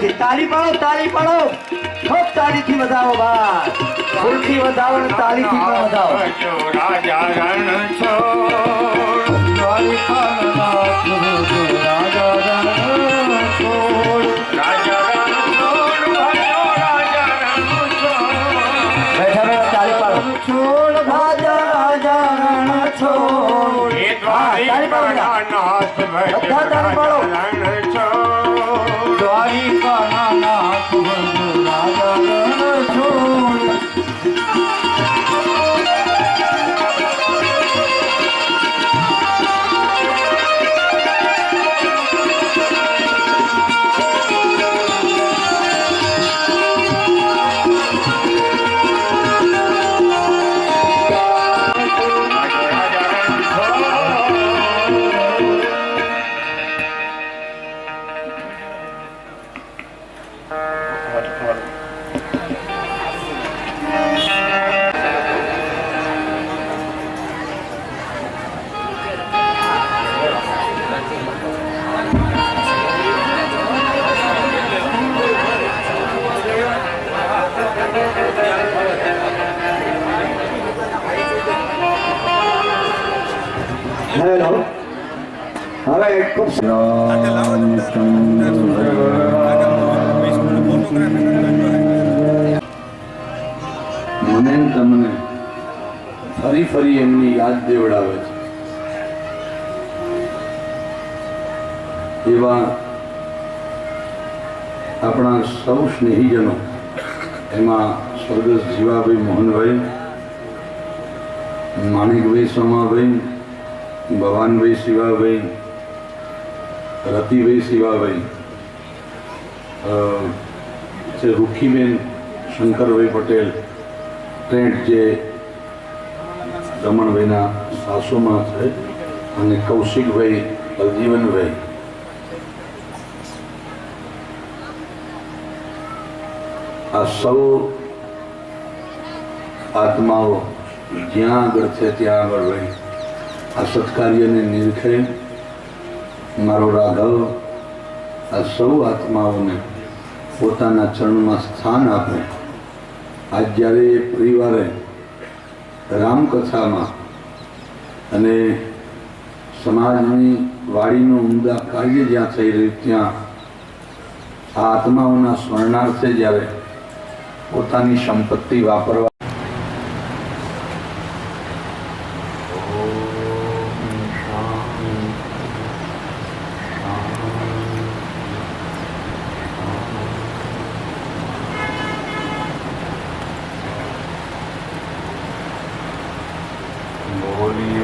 છે તાળી પાડો તાળી પાડો. ખૂબ તાળીથી વધાવો ભાઈ ફૂલથી વધાવો અને તાળીથી પણ વધાવો. રાજા રણ દ્વારિકાનાથ રાજા રણ છોડ. રાજા છોડ ભજો રાજા રણ હેલો. હવે ખૂબ મને તમને ફરી ફરી એમની યાદ દેવડાવે છે. એવા આપણા સૌ સ્નેહીજનો, એમાં સ્વર્ગસ્થ જીવાભાઈ મોહનભાઈ, માણિકભાઈ સમાભાઈ ભવાનભાઈ શિવાભાઈ, રતિભાઈ શિવાભાઈ છે રૂખીબેન શંકરભાઈ પટેલ ટ્રેન્ટ જે રમણભાઈના સાસુમાં છે, અને કૌશિકભાઈ અલજીવનભાઈ આ સૌ આત્માઓ જ્યાં આગળ છે ત્યાં આગળ રહી. આ સત્કાર્યને નિરખે. મારો રાઘવ આ સૌ આત્માઓને પોતાના ચરણમાં સ્થાન આપે. આજ જ્યારે એ પરિવારે રામકથામાં અને સમાજની વાડીનું ઉમદા કાર્ય જ્યાં થઈ રહ્યું ત્યાં આ આત્માઓના સ્મરણાર્થે જ્યારે પોતાની સંપત્તિ વાપરવા बोलिए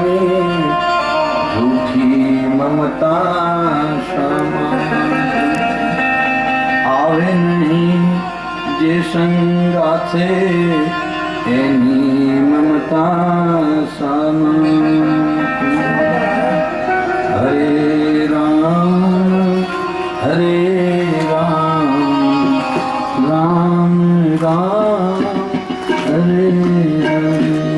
સાધરણાની જૂઠી મમતા આવે નહીં, જે સંગાથે એની મમતા સામા હરે રામ હરે રામ રામ રામ, હરે હરે.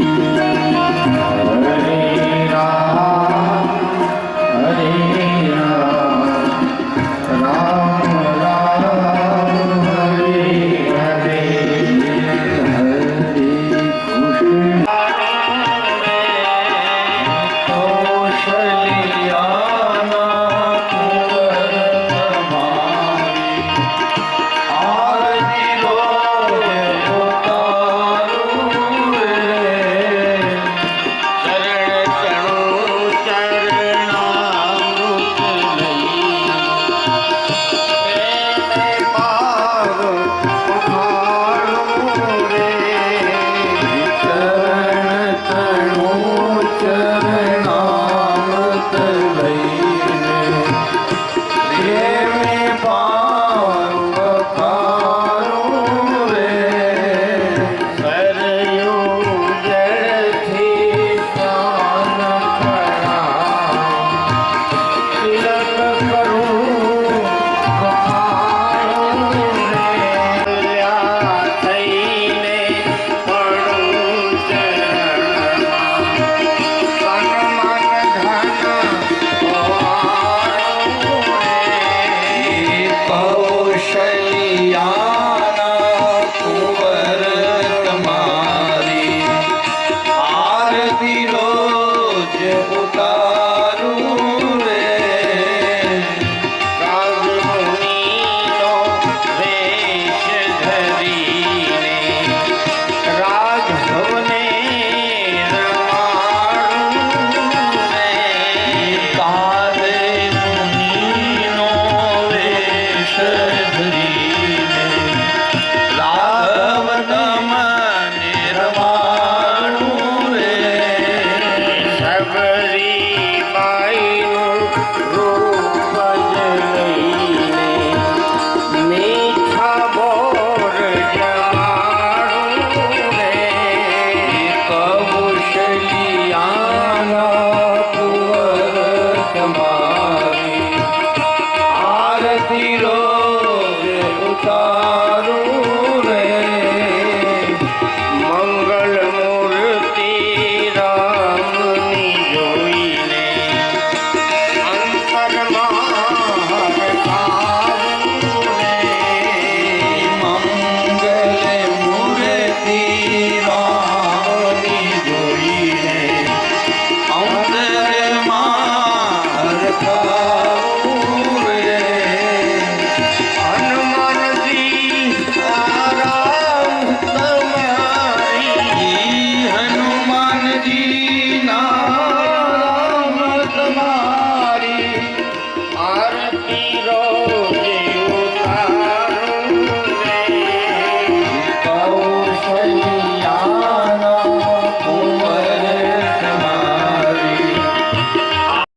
de.